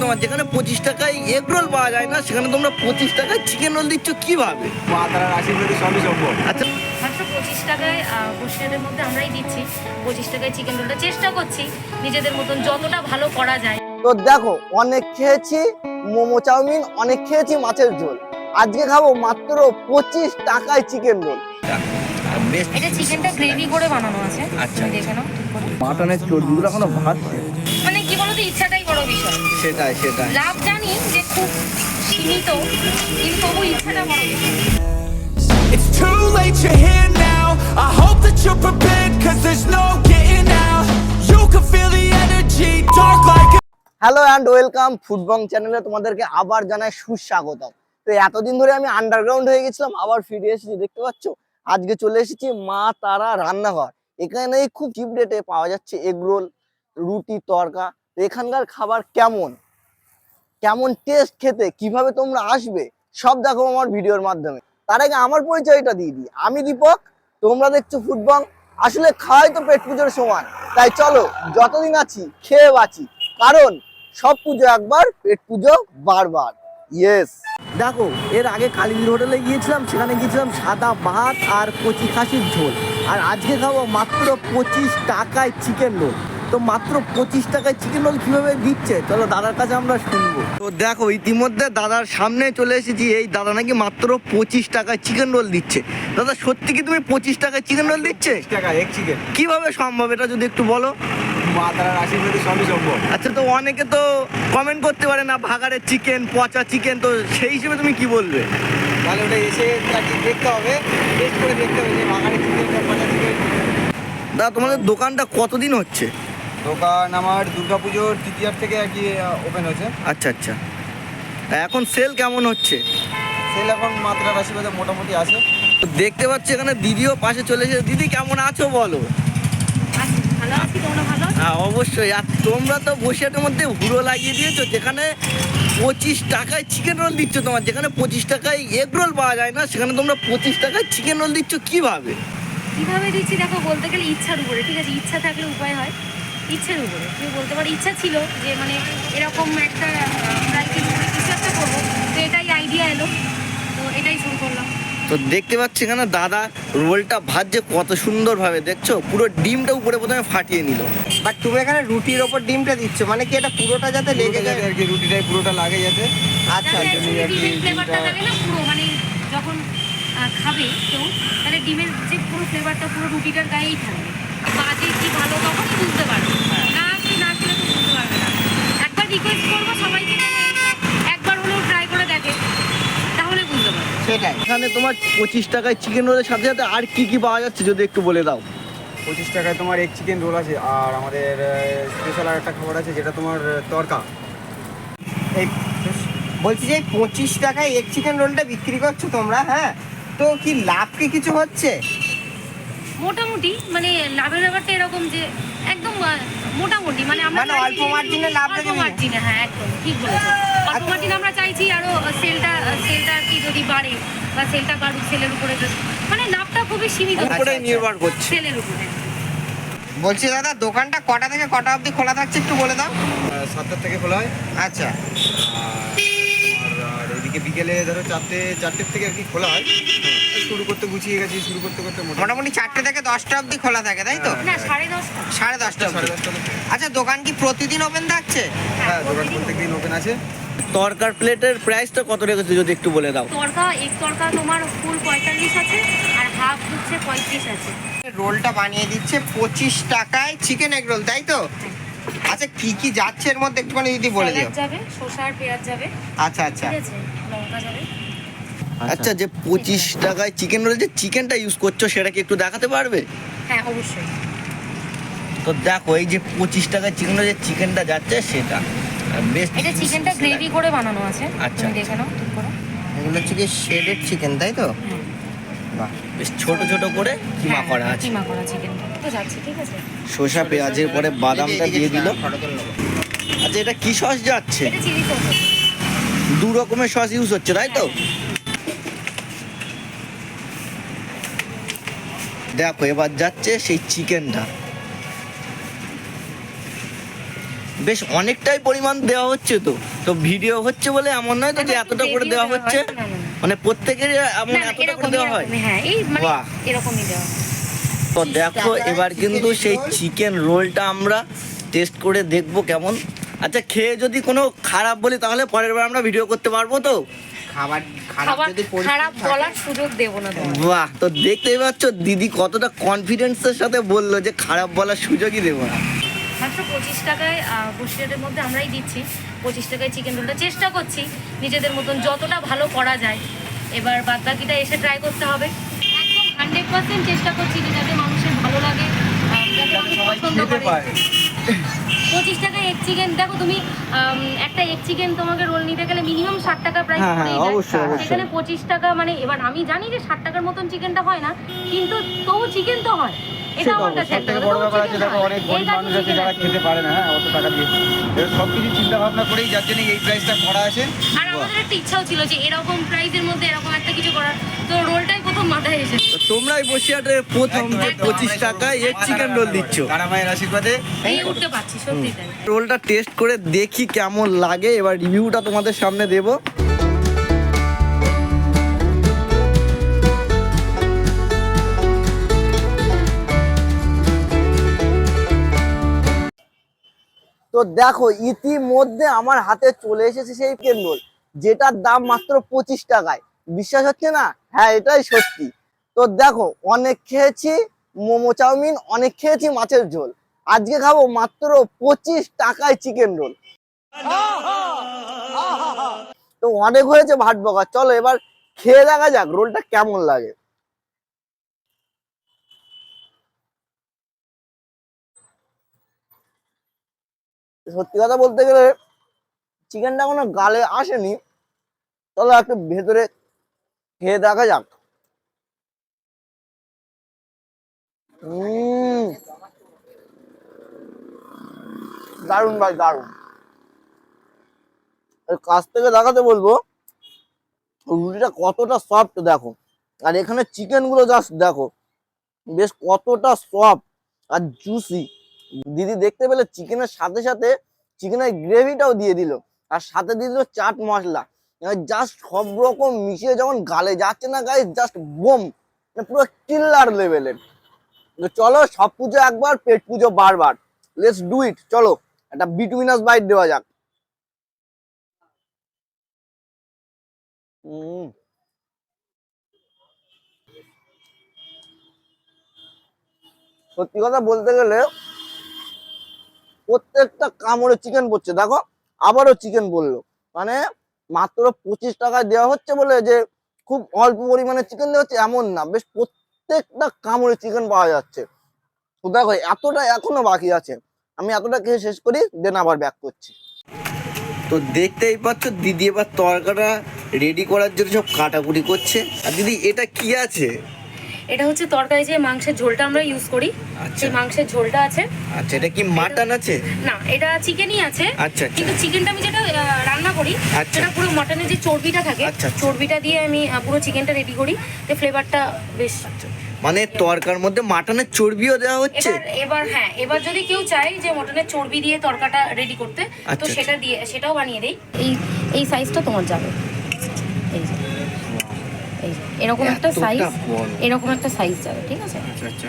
তোমার যেখানে পঁচিশ টাকায় এগ রোল পাওয়া যায় না সেখানে তোমরা পঁচিশ টাকায় চিকেন রোল দিচ্ছ কীভাবে মা তারার আশীর্বাদে সবই সম্ভব। আচ্ছা। মাত্র পঁচিশ টাকায় বসিয়াদের মধ্যে আমরাই দিচ্ছি। পঁচিশ টাকায় চিকেন রোলটা চেষ্টা করছি নিজেদের মতন যতটা ভালো করা যায়। তো দেখো অনেক খেয়েছি মোমো চাউমিন অনেক খেয়েছি মাছের ঝোল। আজকে খাব মাত্র পঁচিশ টাকায় চিকেন রোল বেশ এটা চিকেনটা গ্রেভি করে বানানো আছে আচ্ছা। দেখে নাও মাটনের চর্বিগুলো এখনও ভাজছে সেটাই সেটাই। লাভ জানি যে খুব সীমিত কিন্তু তবু ইচ্ছাটা বড় It's too late, you're here now. I hope that you're prepared, cause there's no getting out. You can feel the energy, dark like a hello and welcome Food Bong চ্যানেলে তোমাদেরকে আবার জানাই সুস্বাগতম। তো এতদিন ধরে আমি আন্ডারগ্রাউন্ড হয়ে গেছিলাম আবার ফিরে এসেছি দেখতে পাচ্ছ? আজকে চলে এসেছি মা তারা রান্নাঘর। এখানে খুব চিপ রেটে পাওয়া যাচ্ছে এগরোল রুটি তরকা। এখানকার খাবার কেমন? কেমন টেস্ট খেতে? কীভাবে তোমরা আসবে? সব দেখো আমার ভিডিওর মাধ্যমে। তার আগে আমার পরিচয়টা দিয়ে দিই। আমি দীপক, তোমরা দেখছ ফুটবং আসলে খাওয়াই তো পেট পুজোর সমান তাই চলো, যতদিন আছি, খেয়ে বাঁচি। কারণ, সব পুজো একবার, পেট পুজো বারবার। ইয়েস দেখো, এর আগে কালিন্দি হোটেলে গিয়েছিলাম, সেখানে গিয়েছিলাম সাদা ভাত আর কচি খাসির ঝোল। আর আজকে খাব মাত্র পঁচিশ টাকায় চিকেন রোল তো মাত্র পঁচিশ টাকায় চিকেন রোল কীভাবে দিচ্ছে চলো দাদার কাছে আমরা শুনব। তো দেখো ইতিমধ্যে দাদার সামনে চলে এসেছি এই দাদা নাকি মাত্র পঁচিশ টাকায় চিকেন রোল দিচ্ছে। দাদা সত্যি কি তুমি পঁচিশ টাকায় চিকেন রোল দিচ্ছে? টাকা এক চিকেন কীভাবে সম্ভব এটা যদি একটু বলো? আচ্ছা তো অনেকে তো কমেন্ট করতে পারে না ভাগাড়ের চিকেন পচা চিকেন তো সেই হিসেবে তুমি কি বলবে? তাহলে ওটা এসে দেখতে হবে টেস্ট করে দেখতে হবে যে বাঙালি চিকেন পচা চিকেন দাদা তোমাদের দোকানটা কতদিন হচ্ছে? দোকান আমার দুর্গাপুজোর তৃতীয়ার থেকে আর কি ওপেন হয়েছে। আচ্ছা আচ্ছা। তা এখন সেল কেমন হচ্ছে? সেল এখন মা তারার আশীর্বাদে মোটামুটি আছে। তো দেখতে পাচ্ছি এখানে দিদিও পাশে চলে এসেছে। দিদি কেমন আছো বলো? আছি ভালো আছি তোমরা ভালো আছো? হ্যাঁ অবশ্যই। আর তোমরা তো বসিয়াটের মধ্যে হুড়ো লাগিয়ে দিয়েছ যেখানে পঁচিশ টাকায় চিকেন রোল দিচ্ছ তোমার। যেখানে পঁচিশ টাকায় এগ রোল পাওয়া যায় না সেখানে তোমরা পঁচিশ টাকায় চিকেন রোল দিচ্ছ কীভাবে? কীভাবে দিচ্ছি দেখো বলতে গেলে ইচ্ছার উপরে ঠিক আছে? ইচ্ছা থাকলে উপায় হয়। ইচ্ছের উপরে তুমি বলতে পারো ইচ্ছা ছিল যে মানে এরকম একটা আমরা কিছু একটা করব। তো এটাই আইডিয়া এলো। তো এটাই শুরু করলাম। তো দেখতে পাচ্ছি এখানে দাদা রোলটা ভাজছে কত সুন্দরভাবে দেখছ? পুরো ডিমটা উপরে প্রথমে ফাটিয়ে নিল। বাট তুমি এখানে রুটির ওপর ডিমটা দিচ্ছ মানে কি এটা পুরোটা যাতে লেগে যায়? আর কি রুটিটাই পুরোটা লাগে যাতে। আচ্ছা না পুরো মানে যখন খাবে কেউ তাহলে ডিমের যে পুরো ফ্লেভারটা পুরো রুটিটার গায়েই থাকবে। বাজে কি ভালো তখনই বুঝতে পারবে না কি না খেলে তো বুঝতে পারবে না একবার রিকোয়েস্ট করব সবাইকে একবার হলেও ট্রাই করে দেখে তাহলে বুঝতে পারবে। সেটাই। এখানে তোমার পঁচিশ টাকায় চিকেন রোলের সাথে সাথে আর কি কি পাওয়া যাচ্ছে যদি একটু বলে দাও। পঁচিশ টাকায় তোমার এক চিকেন রোল আছে আর আমাদের স্পেশাল আর একটা খাবার আছে যেটা তোমার তরকা। এই বলছি যে পঁচিশ টাকায় এক চিকেন রোলটা বিক্রি করছ তোমরা হ্যাঁ? তো কি লাভ কি কিছু হচ্ছে? মোটামুটি মানে লাভের ব্যাপারটা এরকম যে একদম মোটামুটি মানে আমরা মানে অল্প margin-এ লাভ অল্প মার্জিনে হ্যাঁ একদম ঠিক বলেছ। অল্প মার্জিনে আমরা চাইছি আরও সেলটা সেলটা আর কি যদি বাড়ে বা সেলটা বাড়ুক সেলের উপরে মানে লাভটা খুবই সীমিত উপরে নির্ভর করছে। সেলের উপরে। বলছি দাদা দোকানটা কটা থেকে কটা অবধি খোলা থাকছে একটু বলে দাও। আহ, সাতটার থেকে খোলা হয়। আচ্ছা। আর আর এদিকে বিকেলে ধরো চারটে চারটের থেকে আর কি খোলা হয়। শুরু করতে গুছিয়ে গেছি শুরু করতে করতে মোটামুটি। চারটে থেকে দশটা অবধি খোলা থাকে তাই তো? না সাড়ে দশটা। সাড়ে দশটা সাড়ে দশটা আচ্ছা দোকান কি প্রতিদিন ওপেন থাকছে? হ্যাঁ দোকান প্রত্যেক দিন ওপেন আছে। তরকার প্লেটের প্রাইসটা কত রেখেছো যদি একটু বলে দাও? তরকা এক তরকা তোমার ফুল পঁয়তাল্লিশ আছে আর হাফ হচ্ছে পঁয়ত্রিশ আছে। রোলটা বানিয়ে দিচ্ছে পঁচিশ টাকায় চিকেন এগ রোল তাই তো? আচ্ছা কি কি যাচ্ছে এর মধ্যে একটুখানি যদি বলে দিও। যাবে শসা আর পেঁয়াজ যাবে। আচ্ছা আচ্ছা। ঠিক আছে লঙ্কা যাবে। আচ্ছা। যে পঁচিশ টাকায় চিকেন রোল যে চিকেনটা ইউজ করছ সেটা কি একটু দেখাতে পারবে? হ্যাঁ অবশ্যই। তো দেখো এই যে পঁচিশ টাকায় চিকেন রোল যে চিকেনটা যাচ্ছে সেটা। বেশ এটা চিকেনটা গ্রেভি করে বানানো আছে। আচ্ছা, দেখে নাও এগুলো হচ্ছে কি শেডেড চিকেন তাই তো? হ্যাঁ। বাহ বেশ ছোট ছোট করে কিমা হ্যাঁ, করা আছে। কিমা করা চিকেনটা তো যাচ্ছে ঠিক আছে। শসা পেঁয়াজের পরে বাদামটা দিয়ে দিল। হ্যাঁ। আচ্ছা এটা কি সস যাচ্ছে? এটা চিলি সস দু রকমের সস ইউজ হচ্ছে তাই তো? দেখো এবার যাচ্ছে সেই চিকেনটা। বেশ অনেকটাই পরিমাণ দেওয়া হচ্ছে তো। তো ভিডিও হচ্ছে বলে এমন নয় তো যে এতটা করে দেওয়া হচ্ছে। মানে প্রত্যেকেরই এমন এতটা করে দেওয়া হয়। হ্যাঁ এই মানে বাহ। এরকমই দেওয়া তো দেখো এবার কিন্তু সেই চিকেন রোলটা আমরা টেস্ট করে দেখব কেমন। আচ্ছা খেয়ে যদি কোনো খারাপ বলি তাহলে পরের বার আমরা ভিডিও করতে পারব তো? খাবার খারাপ যদি খারাপ বলার সুযোগ দেবো না বাহ তো দেখতেই পাচ্ছ দিদি কতটা কনফিডেন্সের সাথে বলল যে খারাপ বলার সুযোগই দেবো না। মাত্র পঁচিশ টাকায় বসিরহাটের মধ্যে আমরাই দিচ্ছি। পঁচিশ টাকায় চিকেন রোলটা চেষ্টা করছি। নিজেদের মতন যতটা ভালো করা যায়। এবার বাদ বাকিটা এসে ট্রাই করতে হবে। একদম হান্ড্রেড পার্সেন্ট চেষ্টা করছি যে যাতে মানুষের ভালো লাগে যাতে মানুষ পছন্দ করে। পঁচিশ টাকা এক চিকেন দেখো তুমি একটা এক চিকেন তোমাকে রোল নিতে গেলে মিনিমাম ষাট টাকা প্রাইস হ্যাঁ, হ্যাঁ, অবশ্যই। সেখানে পঁচিশ টাকা মানে এবার আমি জানি যে ষাট টাকার মতন চিকেনটা হয় না কিন্তু তবু চিকেন তো হয়। এটা আমার কাছে একটা বড় ব্যাপার আছে দেখো অনেক গরিব মানুষ আছে যারা খেতে পারে না হ্যাঁ অত টাকা দিয়ে। সব কিছু চিন্তা ভাবনা করেই যার জন্য এই প্রাইসটা করা আছে। আর আমাদের একটা ইচ্ছাও ছিল যে এরকম প্রাইজের মধ্যে এরকম একটা কিছু করার। তো রোলটাই প্রথম মাথায় এসেছে। তো তোমরাই বসিয়াটে প্রথম যে পঁচিশ টাকায় এক চিকেন রোল দিচ্ছ। তারা মায়ের আশীর্বাদে। এই উঠতে পারছি সত্যি তাই। রোলটা টেস্ট করে দেখি কেমন লাগে। এবার রিভিউটা তোমাদের সামনে দেবো। তো দেখো, ইতিমধ্যে আমার হাতে চলে এসেছে সেই রোল, যেটার দাম মাত্র পঁচিশ টাকায়। বিশ্বাস হচ্ছে না? হ্যাঁ এটাই সত্যি। তো দেখো, অনেক খেয়েছি, মোমো, চাউমিন, অনেক খেয়েছি মাছের ঝোল। আজকে খাব মাত্র পঁচিশ টাকায় চিকেন রোল। তো অনেক হয়েছে ভাট বকা। চলো এবার খেয়ে দেখা যাক রোলটা কেমন লাগে। সত্যি কথা বলতে গেলে চিকেনটা কোনো গালে আসেনি। চলো একটু ভেতরে খেয়ে দেখা যাক। দারুণ ভাই, দারুণ। কাছ থেকে দেখাতে বলব, রুটিটা কতটা সফট দেখো। আর এখানে চিকেনগুলো জাস্ট দেখো, বেশ কতটা সফট আর জুসি দিদি দেখতে পেলে চিকেনের সাথে সাথে চিকেনের গ্রেভিটাও দিয়ে দিল। আর সাথে দিয়ে দিল চাট মশলা। জাস্ট সব রকম মিশিয়ে যখন গালে যাচ্ছে না গায়ে জাস্ট বোম পুরো কিল্লার লেভেলের চলো সব পুজো একবার, পেট পুজো বারবার। লেটস ডু ইট চলো, একটা বিটুইনাস বাইট দেওয়া যাক। সত্যি কথা বলতে গেলে প্রত্যেকটা কামড়ে চিকেন পড়ছে। দেখো, আবারও চিকেন বলল। মানে মাত্র পঁচিশ টাকায় দেওয়া হচ্ছে বলে যে খুব অল্প পরিমাণে চিকেন দেওয়া হচ্ছে, এমন না। বেশ প্রত্যেকটা কামড়ে চিকেন পাওয়া যাচ্ছে। তো দেখো, এতটা এখনও বাকি আছে। আমি এতটা খেয়ে শেষ করি দেন আবার ব্যাক করছি। তো দেখতেই পাচ্ছ, দিদি এবার তরকাটা রেডি করার জন্য সব কাটাকুটি করছে। আর দিদি, এটা কি আছে? এটা হচ্ছে তরকারি যে মাংসের ঝোলটা আমরা ইউজ করি। আচ্ছা। সেই মাংসের ঝোলটা আছে। আচ্ছা এটা কি মাটন আছে? না এটা চিকেনই আছে। আচ্ছা, আচ্ছা। কিন্তু চিকেনটা আমি যেটা রান্না করি আচ্ছা। সেটা পুরো মাটনের যে চর্বিটা থাকে। চর্বিটা দিয়ে আমি পুরো চিকেনটা রেডি করি। যে ফ্লেভারটা বেশ মানে তরকার মধ্যে মাটনের চর্বিও দেওয়া হচ্ছে? এবার হ্যাঁ এবার যদি কেউ চায় যে মটনের চর্বি দিয়ে তরকাটা রেডি করতে তো সেটা দিয়ে সেটাও বানিয়ে দেই। এই এই সাইজটা তোমার যাবে। এই এরকম একটা সাইজ এরকম একটা সাইজ যাবে ঠিক আছে? আচ্ছা আচ্ছা।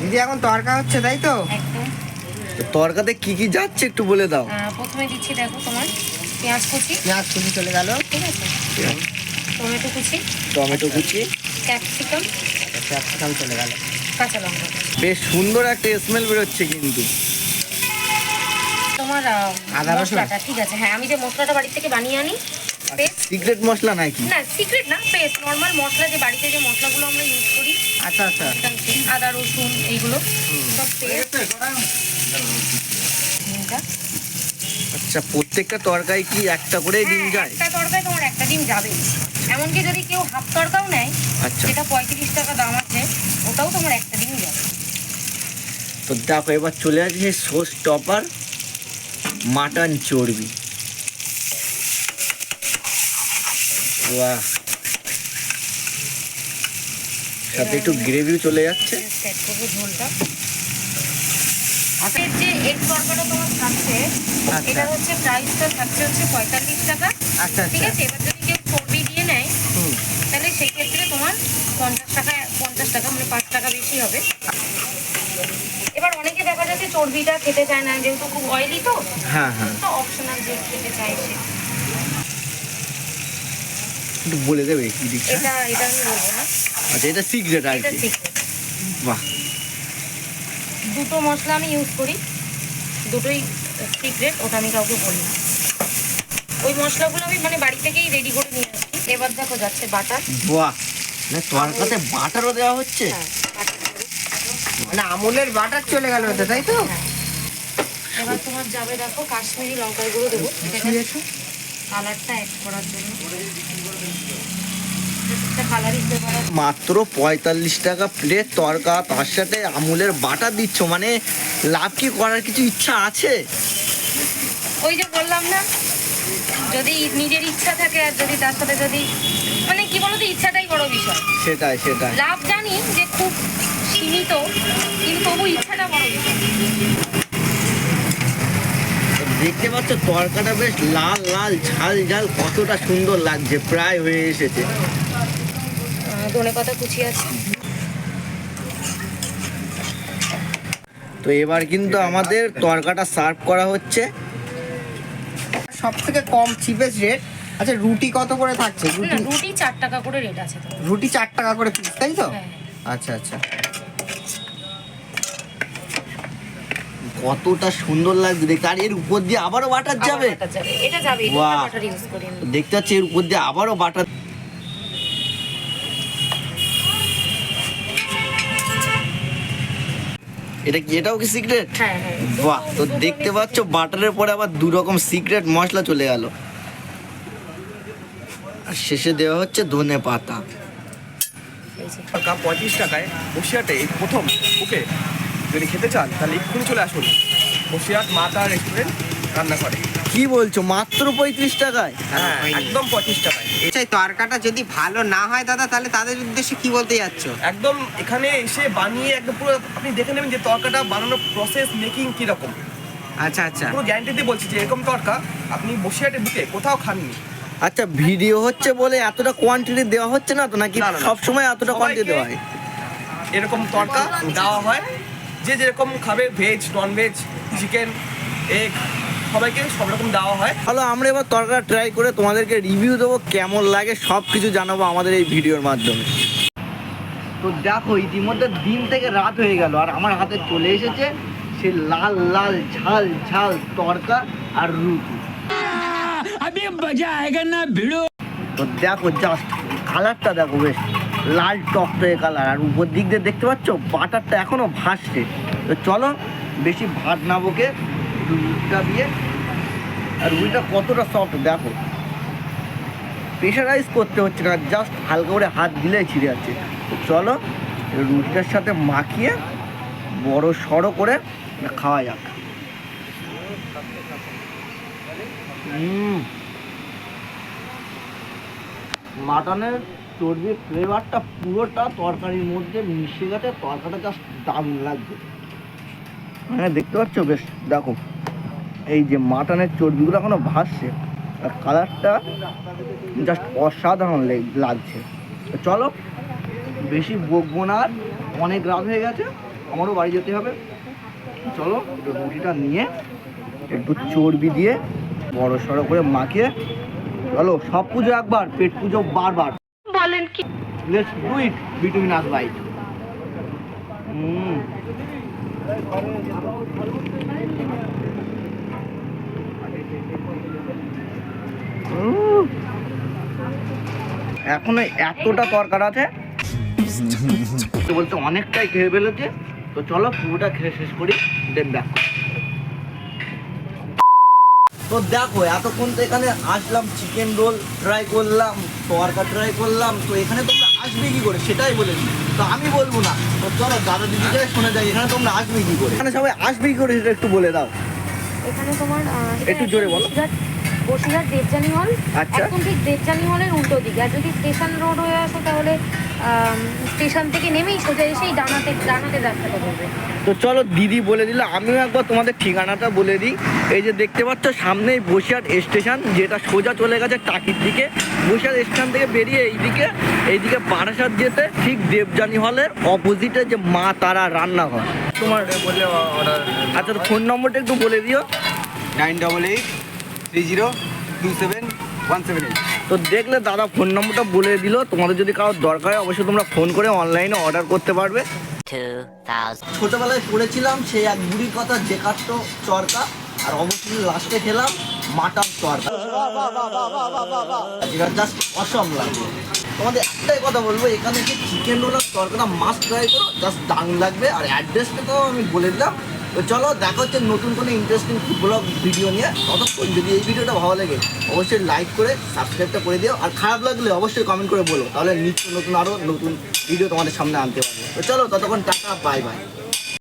দিদি এখন তরকা হচ্ছে তাই তো? তরকাতে কি কি যাচ্ছে একটু বলে দাও। প্রথমে দিচ্ছি দেখো তোমার পেঁয়াজ কুচি। পেঁয়াজ কুচি চলে গেল। ঠিক আছে? টমেটো কুচি। টমেটো কুচি। ক্যাপসিকাম। ক্যাপসিকাম চলে গেল। কাঁচা লঙ্কা। বেশ সুন্দর একটা স্মেল বেরোচ্ছে কিন্তু। তোমার আদা রসুন? মশলাটা ঠিক আছে। হ্যাঁ আমি যে মশলাটা বাড়ি থেকে বানিয়ে আনি পেস্ট? সিক্রেট মশলা নাকি? না সিক্রেট না পেস্ট। নর্মাল মশলা যে বাড়িতে যে মশলাগুলো আমরা ইউজ করি আচ্ছা আচ্ছা। আদা রসুন এইগুলো। সব পেস্ট। আচ্ছা প্রত্যেকটা তরকারি কি একটা করে ডিম হ্যাঁ, যায়? একটা তরকায় তোমার একটা ডিম যাবে। এমনকি যদি কেউ হাফ তরকাও নেয় আচ্ছা। যেটা পঁয়ত্রিশ টাকা দাম আছে ওটাও তোমার একটা ডিম যাবে। তো দেখো এবার চলে আসছে সোস টপার মাটন চর্বি। বাহ সাথে একটু গ্রেভিও চলে যাচ্ছে। সেট করব ঝোলটা হাতের যে এগ তরকাটা তোমার থাকছে। আচ্ছা। এটা হচ্ছে প্রাইসটা থাকছে হচ্ছে পঁয়তাল্লিশ টাকা। আচ্ছা ঠিক আচ্ছা আছে? এবার যদি কেউ চর্বি দিয়ে নেয় তাহলে সেক্ষেত্রে তোমার পঞ্চাশ টাকা পঞ্চাশ টাকা মানে পাঁচ টাকা বেশি হবে। এবার অনেকে দেখা যাচ্ছে চর্বিটা খেতে চায় না যেহেতু খুব অয়েলি তো হ্যাঁ হ্যাঁ। তো অপশনাল যে খেতে চায় সে। একটু বলে দেবে কি দিকটা এটা এটা আমি বলব না। আচ্ছা এটা সিক্রেট আর কি। বাহ। দুটো মশলা আমি ইউজ করি। দুটোই সিক্রেট ওটা আমি কাউকে বলি না। ওই মশলাগুলো আমি মানে বাড়ি থেকেই রেডি করে নিয়ে আসছি। এবার দেখো যাচ্ছে বাটার। বাহ। না তরকাতে বাটারও দেওয়া হচ্ছে? হ্যাঁ বাটার করে মানে আমুলের বাটার চলে গেল ওতে তাই তো? হ্যাঁ। এবার তোমার যাবে দেখো কাশ্মীরি লঙ্কার গুঁড়ো দেবো। কালারটা অ্যাড করার জন্য। মাত্র পঁয়তাল্লিশ টাকা প্লেট তরকা তার সাথে আমুলের বাটার দিচ্ছ মানে লাভ কি করার কিছু ইচ্ছা আছে? ওই যে বললাম না যদি নিজের ইচ্ছা থাকে আর যদি তার সাথে যদি মানে কি বলতো ইচ্ছাটাই বড় বিষয়। সেটাই সেটাই। লাভ জানি যে খুব সীমিত কিন্তু তবু ইচ্ছাটা বড় বিষয়। দেখতে পাচ্ছ তরকাটা বেশ লাল লাল ঝাল ঝাল কতটা সুন্দর লাগছে প্রায় হয়ে এসেছে। ধনে পাতা কুচি আছে। তো এবার কিন্তু আমাদের তরকাটা সার্ভ করা হচ্ছে। সব থেকে কম চিপেস্ট রেট আচ্ছা রুটি কত করে থাকছে? রুটি রুটি চার টাকা করে রেট আছে রুটি চার টাকা করে পিস তাই তো? হ্যাঁ। আচ্ছা আচ্ছা। কতটা সুন্দর লাগছে দেখতে। আর এর উপর দিয়ে আবারও বাটার যাবে? এটা যাবে এটা বাহ। বাটার ইউজ করি দেখতে পাচ্ছি এর উপর দিয়ে আবারও বাটার এটা কি এটাও কি সিক্রেট হ্যাঁ হ্যাঁ। বাহ তো দেখতে পাচ্ছ বাটারের পরে আবার দু রকম সিক্রেট মশলা চলে গেল। আর শেষে দেওয়া হচ্ছে ধনে পাতা। টাকা পঁয়ত্রিশ টাকায় বসিরহাটে এই প্রথম ওকে যদি খেতে চান তাহলে এক্ষুনি চলে আসুন। বসিরহাট মাতা রেস্টুরেন্ট রান্না করে কি বলছো? মাত্র পঁয়ত্রিশ টাকায়? হ্যাঁ একদম পঁয়ত্রিশ টাকায়। এই তরকাটা যদি ভালো না হয় দাদা তাহলে তাদের উদ্দেশ্যে কি বলতে যাচ্ছ? একদম এখানে এসে বানিয়ে একদম পুরো আপনি দেখে নেবেন যে তরকাটা বানানোর প্রসেস মেকিং কীরকম। আচ্ছা আচ্ছা। পুরো গ্যারান্টি দিয়ে বলছি যে এরকম তরকা আপনি বসিরহাটে বুকে কোথাও খাননি। আচ্ছা ভিডিও হচ্ছে বলে এতটা কোয়ান্টিটি দেওয়া হচ্ছে না তো নাকি না, না, না। সব সময় এতটা কোয়ান্টিটি দেওয়া হয়? এরকম তরকা দেওয়া হয়। যে যেরকম খাবে veg non veg chicken egg সবাইকে সব রকম দেওয়া হয়। হলো আমরা এবার তরকার ট্রাই করে তোমাদেরকে রিভিউ দেবো কেমন লাগে সব কিছু জানাব আমাদের এই ভিডিওর মাধ্যমে। তো দেখো ইতিমধ্যে দিন থেকে রাত হয়ে গেল আর আমার হাতে চলে এসেছে সে লাল লাল ঝাল ঝাল তরকা আর রুটি। আমি মজা না ভিড়ো তো দেখো জাস্ট কালারটা দেখো বেশ লাল টকটকে কালার আর উপর দিক দিয়ে দেখতে পাচ্ছ বাটারটা এখনও ভাসছে। তো চলো বেশি ভাত না বকে রুটিটা দিয়ে, আর রুটিটা কতটা সফট দেখো। প্রেশারাইজ করতে হচ্ছে না জাস্ট হালকা করে হাত দিলেই ছিঁড়ে যাচ্ছে। চলো রুটিটার সাথে মাখিয়ে বড় সড়ো করে খাওয়া যাক। মাটনের চর্বির ফ্লেভারটা পুরোটা তরকারির মধ্যে মিশে গেছে তরকাটা জাস্ট দারুণ লাগছে। হ্যাঁ দেখতে পাচ্ছ বেশ, দেখো। এই যে মাটনের চর্বিগুলো এখনও ভাসছে আর কালারটা জাস্ট অসাধারণ লাগছে। চলো বেশি বকবো না অনেক রাত হয়ে গেছে আমারও বাড়ি যেতে হবে। চলো একটু রুটিটা নিয়ে একটু চর্বি দিয়ে বড় সড়ো করে মাখিয়ে চলো সব পুজো একবার পেট পুজো বারবার। বলেন কি? Let's do it between us bite hmm. এখনও এতটা তরকার আছে। বলতে অনেকটাই খেয়ে ফেলেছে। তো চলো পুরোটা খেয়ে শেষ করি দেন ব্যাক তো দেখো এতক্ষণ তো এখানে আসলাম চিকেন রোল ট্রাই করলাম তরকা ট্রাই করলাম তো এখানে তোমরা আসবে কি করে? সেটাই বলে দিই। তো আমি বলব না। তো চলো দাদা দিদিকে শোনা যায় এখানে তোমরা আসবে কি করে? এখানে সবাই আসবে কি করে সেটা একটু বলে দাও। এখানে তোমার একটু জোরে বলো। বসিরহাট দেবযানী হল। আচ্ছা। একদম ঠিক দেবযানী হলের উল্টো দিকে। আর যদি স্টেশন রোড হয়ে আসো তাহলে স্টেশন থেকে নেমেই সোজা এসেই ডানাতে ডানাতে রাস্তাটা ধরবে তো চলো দিদি বলে দিলে আমিও একবার তোমাদের ঠিকানাটা বলে দিই। এই যে দেখতে পাচ্ছ সামনেই বসিরহাট স্টেশন যেটা সোজা চলে গেছে টাকির দিকে। বসিরহাট স্টেশন থেকে বেরিয়ে এইদিকে এইদিকে বারাসাত যেতে ঠিক দেবযানী হলের অপোজিটে যে মা তারা রান্নাঘর। তোমার বললে অর্ডার আচ্ছা ফোন নম্বরটা একটু বলে দিও। Nine double eight three zero two seven one seven eight তো দেখলে দাদা ফোন নম্বরটা বলে দিল। তোমাদের যদি কারোর দরকার হয় অবশ্যই তোমরা ফোন করে অনলাইনে অর্ডার করতে পারবে। 2000. ছোটবেলায় পড়েছিলাম সেই এক বুড়ির কথা যে কাটতো চরকা আর অবশ্যই লাস্টে খেলাম মাটন চরকা। যেটা জাস্ট অসম লাগবে। তোমাদের একটাই কথা বলব এখানে যে চিকেন রোল আর তরকাটা মাস্ট ট্রাই করো জাস্ট দারুণ লাগবে। আর অ্যাড্রেসটা তো আমি বলে দিলাম তো চলো, দেখা হচ্ছে নতুন কোনো ইন্টারেস্টিং ব্লগ ভিডিও নিয়ে। ততক্ষণ যদি এই ভিডিওটা ভালো লাগে, অবশ্যই লাইক করে সাবস্ক্রাইবটা করে দিও। আর খারাপ লাগলে অবশ্যই কমেন্ট করে বলো। তাহলে নিত্য নতুন আরও নতুন ভিডিও তোমাদের সামনে আনতে পারব। তো চলো, ততক্ষণ টাকা বাই বাই